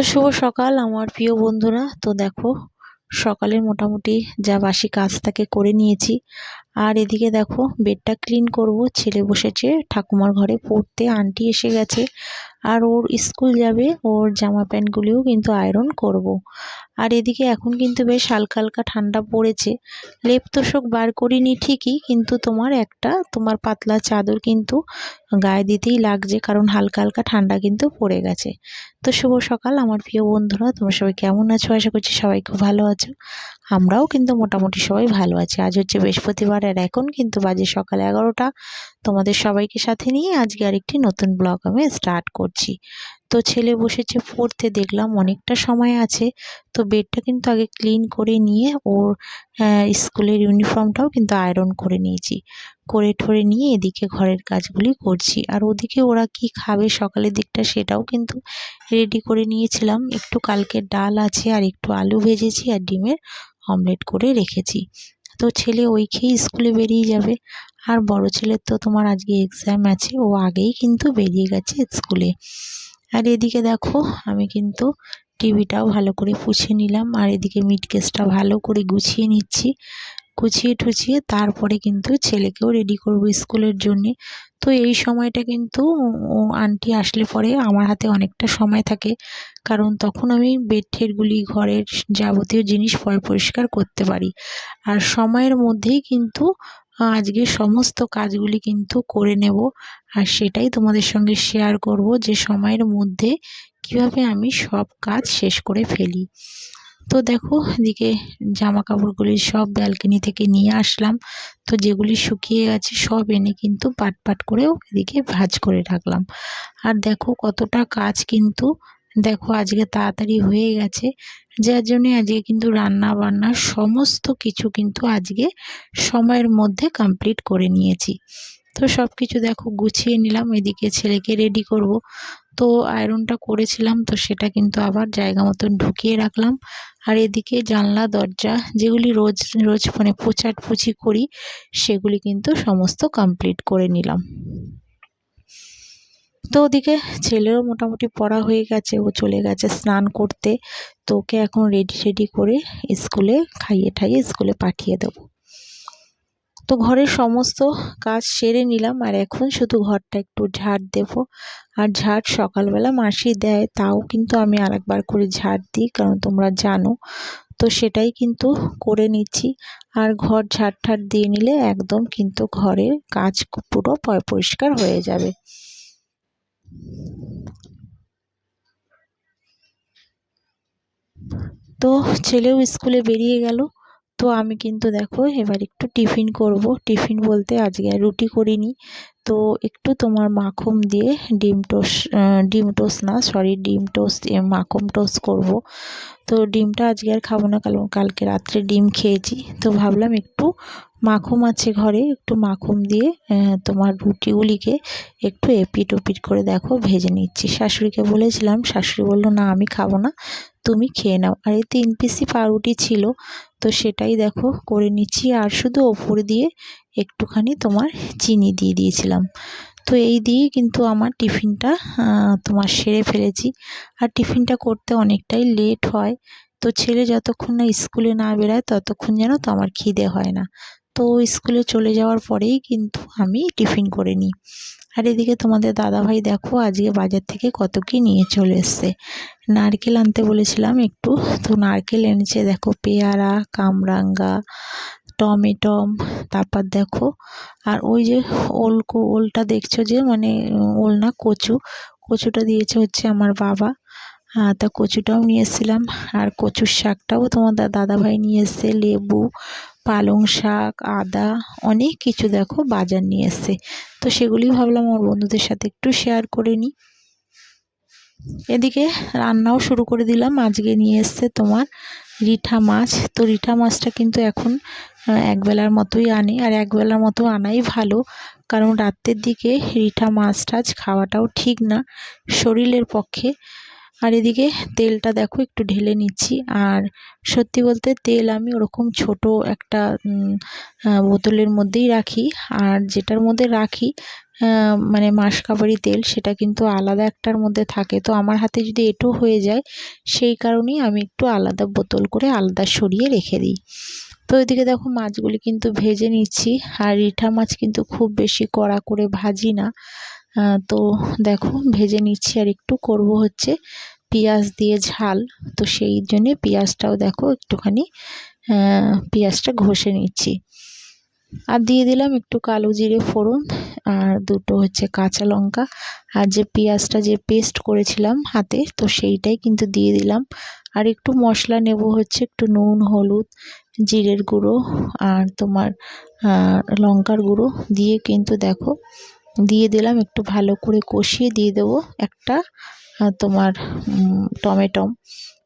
তো শুভ সকাল আমার প্রিয় বন্ধুরা। তো দেখো সকালে মোটামুটি যা বাসি কাজ তাকে করে নিয়েছি। আর এদিকে দেখো, বেডটা ক্লিন করব। ছেলে বসেছে, ঠাকুমার ঘরে পড়তে। আন্টি এসে গেছে। আর ওর স্কুল যাবে, ওর জামা প্যান্টগুলিও কিন্তু আয়রন করব। আর এদিকে এখন কিন্তু বেশ হালকা হালকা ঠান্ডা পড়েছে। লেপ তোষক বার করিনি ঠিকই, কিন্তু তোমার একটা, তোমার পাতলা চাদর কিন্তু গায়ে দিতেই লাগছে, কারণ হালকা হালকা ঠান্ডা কিন্তু পড়ে গেছে। তো শুভ সকাল, আমার প্রিয় বন্ধুরা, তোমরা সবাই কেমন আছো? আশা করছি সবাই খুব ভালো আছো। আমরাও কিন্তু মোটামুটি সবাই ভালো আছি। আজ হচ্ছে বৃহস্পতিবার আর এখন কিন্তু বাজে সকাল এগারোটা। তোমাদের সবাইকে সাথে নিয়ে আজকে আরেকটি নতুন ব্লগ আমি স্টার্ট করছি। তো ছেলে বসেছে পড়তে, দেখলাম অনেকটা সময় আছে। তো বেডটা কিন্তু আগে ক্লিন করে নিয়ে ওর স্কুলের ইউনিফর্মটাও কিন্তু আয়রন করে নিয়েছি। করে ঠরে নিয়ে এদিকে ঘরের কাজগুলি করছি। আর ওদিকে ওরা কি খাবে সকালের দিকটা সেটাও কিন্তু রেডি করে নিয়েছিলাম। একটু কালকে ডাল আছে আর একটু আলু ভেজেছি আর ডিমের অমলেট করে রেখেছি। তো ছেলে ওই খেয়েই স্কুলে বেরিয়ে যাবে। আর বড় ছেলের তো তোমার আজকে এক্সাম আছে, ও আগেই কিন্তু বেরিয়ে গেছে স্কুলে। আর এদিকে দেখো, আমি কিন্তু টিভিটাও ভালো করে পুছে নিলাম, আর এদিকে মিট কেসটা ভালো করে গুছিয়ে নিচ্ছি। গুছিয়ে টুছিয়ে তারপরে কিন্তু ছেলেকেও রেডি করব স্কুলের জন্যে। তো এই সময়টা কিন্তু আন্টি আসলে পরে আমার হাতে অনেকটা সময় থাকে। কারণ তখন আমি বেডটেরগুলি ঘরের যাবতীয় জিনিস পরিষ্কার করতে পারি। আর সময়ের মধ্যেই কিন্তু আজকে সমস্ত কাজগুলি কিন্তু করে নেব। আর সেটাই তোমাদের সঙ্গে শেয়ার করব যে সময়ের মধ্যে কীভাবে আমি সব কাজ শেষ করে ফেলি। তো দেখো এদিকে জামা কাপড়গুলি সব ব্যালকনি থেকে নিয়ে আসলাম। তো যেগুলি শুকিয়ে গেছে সব এনে কিন্তু পাট পাট করেও এদিকে ভাজ করে রাখলাম। আর দেখো কতটা কাজ কিন্তু, দেখো আজকে তাড়াতাড়ি হয়ে গেছে। যার জন্যে আজকে কিন্তু রান্না বান্না সমস্ত কিছু কিন্তু আজকে সময়ের মধ্যে কমপ্লিট করে নিয়েছি। তো সব কিছু দেখো গুছিয়ে নিলাম। এদিকে ছেলেকে রেডি করব। তো আয়রনটা করেছিলাম, তো সেটা কিন্তু আবার জায়গা মতন ঢুকিয়ে রাখলাম। আর এদিকে জানলা, দরজা যেগুলি রোজ রোজ মানে পোচাট পুচি করি, সেগুলি কিন্তু সমস্ত কমপ্লিট করে নিলাম। তো ওদিকে ছেলেরও মোটামুটি পড়া হয়ে গেছে, ও চলে গেছে স্নান করতে। তো ওকে এখন রেডি রেডি করে স্কুলে খাইয়ে ঠাইয়ে স্কুলে পাঠিয়ে দেবো। তো ঘরের সমস্ত কাজ সেরে নিলাম, আর এখন শুধু ঘরটা একটু ঝাড় দেব। আর ঝাড় সকালবেলা মাসি দেয়, তাও কিন্তু আমি আরেকবার করে ঝাড় দিই, কারণ তোমরা জানো, তো সেটাই কিন্তু করে নিচ্ছি। আর ঘর ঝাড় ঠাড় দিয়ে নিলে একদম কিন্তু ঘরের কাজ পুরো পরিষ্কার হয়ে যাবে। তো ছেলেও স্কুলে বেরিয়ে গেল তো আমি কিন্তু দেখো এবার একটু টিফিন করব। টিফিন বলতে আজকে আর রুটি করিনি। তো একটু তোমার মাখন দিয়ে ডিম টোস্ট ডিম টোস্ট না সরি ডিম টোস্ট মাখন টোস্ট করব। তো ডিমটা আজকে আর খাব না কারণ কালকে রাত্রে ডিম খেয়েছি। তো ভাবলাম একটু মাখুম আছে ঘরে, একটু মাখুম দিয়ে তোমার রুটিগুলিকে একটু এপিট ওপিট করে দেখো, ভেজে নিচ্ছি। শাশুড়িকে বলেছিলাম, শাশুড়ি বলল, না, আমি খাব না, তুমি খেয়ে নাও। আর এই তিন পিসি পাউরুটি ছিল, তো সেটাই দেখো করে নিচ্ছি। আর শুধু ওপর দিয়ে একটুখানি তোমার চিনি দিয়ে দিয়েছিলাম। তো এই দিয়েই কিন্তু আমার টিফিনটা তোমার সেরে ফেলেছি। আর টিফিনটা করতে অনেকটাই লেট হয়। তো ছেলে যতক্ষণ না স্কুলে না বেরায়, ততক্ষণ যেন তো আমার খিদে হয় না। তো স্কুলে চলে যাওয়ার পরেই কিন্তু আমি টিফিন করে নিই। আর এদিকে তোমাদের দাদাভাই দেখো, আজকে বাজার থেকে কত কি নিয়ে চলে এসছে। নারকেল আনতে বলেছিলাম একটু। তো নারকেল এনেছে, দেখো পেয়ারা, কামরাঙ্গা টমেটম তারপর দেখো, আর ওই যে ওল ওলটা দেখছ যে মানে ওল না, কচু, কচুটা দিয়েছে হচ্ছে আমার বাবা। তা কচুটাও নিয়ে এসেছিলাম, আর কচুর শাকটাও তোমাদের দাদাভাই নিয়ে এসছে, লেবু, পালং শাক, আদা, অনেক কিছু দেখো বাজার নিয়ে এসছে। তো সেগুলি ভাবলাম আমার বন্ধুদের সাথে একটু শেয়ার করে নিই। এদিকে রান্নাও শুরু করে দিলাম, আজকে নিয়ে এসছে তোমার রিঠা মাছ। তো রিঠা মাছটা কিন্তু এখন একবেলার মতোই আনি আর একবেলার মতো আনাই ভালো। কারণ রাত্রের দিকে রিঠা, মাছ টাছ খাওয়াটাও ঠিক না শরীরের পক্ষে। আর এদিকে তেলটা দেখো, একটু ঢেলে নিচ্ছি। আর সত্যি বলতে তেল আমি ওরকম ছোট একটা বোতলের মধ্যেই রাখি। আর যেটার মধ্যে রাখি মানে মাসকাবারি তেল, সেটা কিন্তু আলাদা একটার মধ্যে থাকে। তো আমার হাতে যদি এটো হয়ে যায়, সেই কারণেই আমি একটু আলাদা বোতল করে আলাদা সরিয়ে রেখে দিই। তো এদিকে দেখো মাছগুলি কিন্তু ভেজে নিচ্ছি। আর রিঠা মাছ কিন্তু খুব বেশি কড়া করে ভাজি না। তো দেখো ভেজে নিচ্ছি আর একটু করব হচ্ছে পেঁয়াজ দিয়ে ঝাল। তো সেই জন্যে পেঁয়াজটাও দেখো একটুখানি পেঁয়াজটা ঘষে নিচ্ছি। আর দিয়ে দিলাম একটু কালো জিরে ফোড়ন আর দুটো হচ্ছে কাঁচা লঙ্কা। আর যে পেঁয়াজটা যে পেস্ট করেছিলাম হাতে, তো সেইটাই কিন্তু দিয়ে দিলাম। আর একটু মশলা নেব হচ্ছে একটু নুন, হলুদ জিরের গুঁড়ো আর তোমার লঙ্কার গুঁড়ো দিয়ে কিন্তু দেখো, দিয়ে দিলাম একটু ভালো করে কষিয়ে দিয়ে দেবো একটা তোমার টমেটো। টমেটম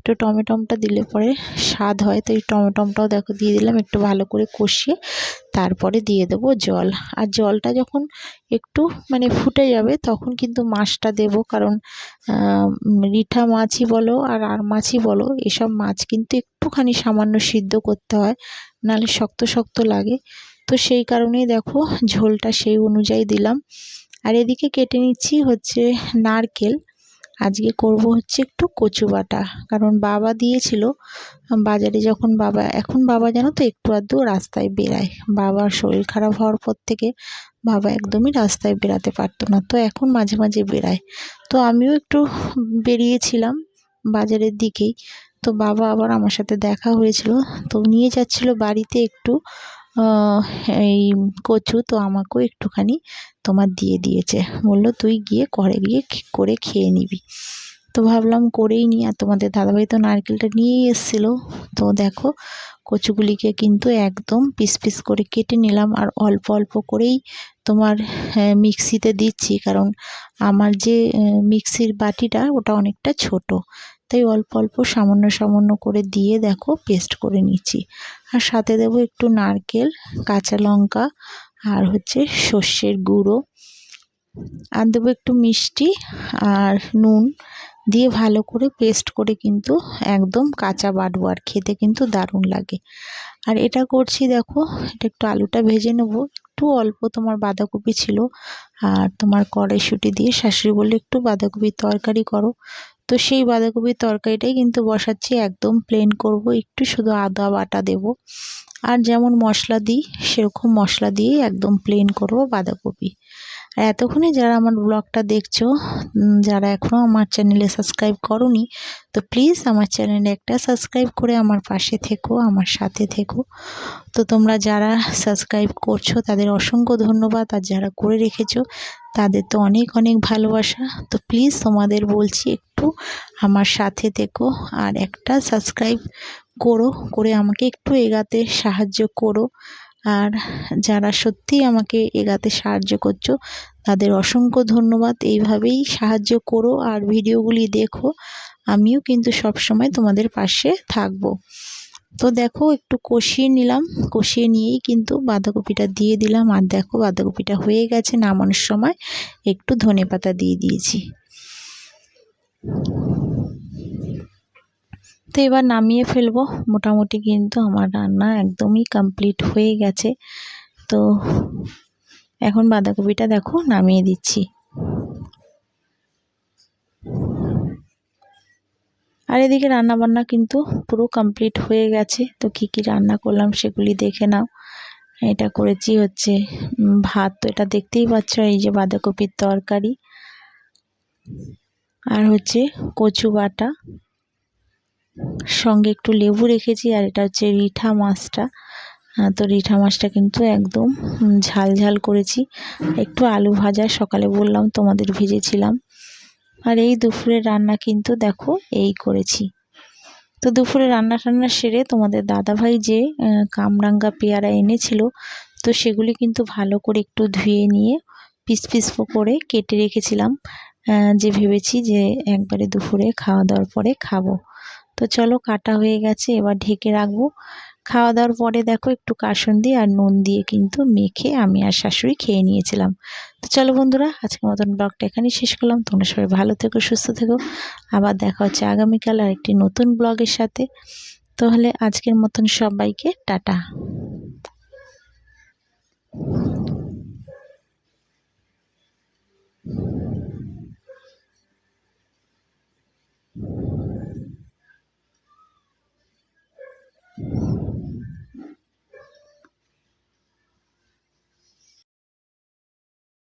একটু টমেটমটা দিলে পরে স্বাদ হয়, তো এই টমেটমটাও দেখো দিয়ে দিলাম, একটু ভালো করে কষিয়ে তারপরে দিয়ে দেবো জল। আর জলটা যখন একটু মানে ফুটে যাবে তখন কিন্তু মাছটা দেব, কারণ রিঠা মাছই বলো আর আর মাছই বলো, এসব মাছ কিন্তু একটুখানি সামান্য সিদ্ধ করতে হয়, নাহলে শক্ত শক্ত লাগে। তো সেই কারণেই দেখো ঝোলটা সেই অনুযায়ী দিলাম। আর এদিকে কেটে নিচ্ছি হচ্ছে নারকেল। আজকে করব হচ্ছে একটু কচু বাটা। কারণ বাবা দিয়েছিল, বাজারে যখন বাবা, এখন বাবা জানো তো একটু আধটু রাস্তায় বেরায় বাবার শরীর খারাপ হওয়ার পর থেকে বাবা একদমই রাস্তায় বেরাতে পারতো না, তো এখন মাঝে মাঝে বেরায় তো আমিও একটু বেরিয়েছিলাম বাজারের দিকেই। তো বাবা আবার আমার সাথে দেখা হয়েছিল, তো নিয়ে যাচ্ছিল বাড়িতে একটু। এই কচু তো আমাকেও একটুখানি তোমার দিয়ে দিয়েছে। বলল, তুই গিয়ে করে গিয়ে করে খেয়ে নিবি। তো ভাবলাম করেই নিই। আর তোমাদের দাদাভাই তো নারকেলটা নিয়েই এসেছিল। তো দেখো, কচুগুলিকে কিন্তু একদম পিস পিস করে কেটে নিলাম। আর অল্প অল্প করেই তোমার মিক্সিতে দিচ্ছি। কারণ আমার যে মিক্সির বাটিটা ওটা অনেকটা ছোট। তাই অল্প অল্প, সামান্য সামান্য করে দিয়ে দেখো পেস্ট করে নিচ্ছি। আর সাথে দেবো একটু নারকেল, কাঁচা লঙ্কা আর হচ্ছে সর্ষের গুঁড়ো। আর দেবো একটু মিষ্টি আর নুন। দিয়ে ভালো করে পেস্ট করে কিন্তু একদম কাঁচা বাটবো আর খেতে কিন্তু দারুণ লাগে। আর এটা করছি দেখো, এটা একটু আলুটা ভেজে নেব। একটু অল্প তোমার বাঁধাকপি ছিল আর তোমার কড়াইশুঁটি দিয়ে শাশুড়ি বললে, একটু বাঁধাকপির তরকারি করো। তো সেই বাঁধাকপির তরকারিটাই কিন্তু বসাচ্ছি, একদম প্লেন করব। একটু শুধু আদা বাটা দেব। আর যেমন মশলা দিই, সেরকম মশলা দিয়েই একদম প্লেন করব বাঁধাকপি। আর এতক্ষণে যারা আমার ব্লগটা দেখছ যারা এখনও আমার চ্যানেলে সাবস্ক্রাইব করনি, তো প্লিজ আমার চ্যানেলে একটা সাবস্ক্রাইব করে আমার পাশে থেকো, আমার সাথে থেকো। তো তোমরা যারা সাবস্ক্রাইব করছ, তাদের অসংখ্য ধন্যবাদ। আর যারা করে রেখেছো, তাদের তো অনেক অনেক ভালোবাসা। তো প্লিজ তোমাদের বলছি, একটু আমার সাথে থেকো আর একটা সাবস্ক্রাইব করো, করে আমাকে একটু এগাতে সাহায্য করো। আর যারা সত্যিই আমাকে এগাতে সাহায্য করছ, তাদের অসংখ্য ধন্যবাদ। এইভাবেই সাহায্য করো আর ভিডিওগুলি দেখো। আমিও কিন্তু সব সময় তোমাদের পাশে থাকব। তো দেখো, একটু কষিয়ে নিলাম। কষিয়ে নিয়েই কিন্তু বাঁধাকপিটা দিয়ে দিলাম। আর দেখো, বাঁধাকপিটা হয়ে গেছে নামানোর সময়। একটু ধনেপাতা দিয়ে দিয়েছি। তো এবার নামিয়ে ফেলব। মোটামুটি কিন্তু আমার রান্না একদমই কমপ্লিট হয়ে গেছে। তো এখন বাঁধাকপিটা দেখো, নামিয়ে দিচ্ছি। আর এদিকে রান্না বান্না কিন্তু পুরো কমপ্লিট হয়ে গেছে। তো কি কি রান্না করলাম সেগুলি দেখে নাও। এটা করেছি হচ্ছে ভাত। তো এটা দেখতেই পাচ্ছ এই যে বাঁধাকপির তরকারি। আর হচ্ছে কচু বাটা সঙ্গে একটু লেবু রেখেছি আর এটা হচ্ছে রিঠা মাছটা। তো রিঠা মাছটা কিন্তু একদম ঝাল ঝাল করেছি। একটু আলু ভাজা, সকালে বললাম তোমাদের ভেজেছিলাম। আর এই দুপুরে রান্না কিন্তু দেখো এই করেছি। তো দুপুরে রান্না টান্না সেরে তোমাদের দাদাভাই যে কামরাঙ্গা পেয়ারা এনেছিল, তো সেগুলি কিন্তু ভালো করে একটু ধুয়ে নিয়ে পিস পিস করে কেটে রেখেছিলাম। যে ভেবেছি যে একবারে দুপুরে খাওয়া দাওয়ার পরে খাব। তো চলো কাটা হয়ে গেছে, এবার ঢেকে রাখব। খাওয়া দাওয়ার পরে দেখো একটু কাসুন্দি আর নুন দিয়ে কিন্তু মেখে আমি আর শাশুড়ি খেয়ে নিয়েছিলাম। তো চলো বন্ধুরা, আজকের মতন ব্লগটা এখানেই শেষ করলাম। তোমরা সবাই ভালো থেকো, সুস্থ থেকো। আবার দেখা হচ্ছে আগামীকাল আর একটি নতুন ব্লগের সাথে। তাহলে আজকের মতন সবাইকে টাটা।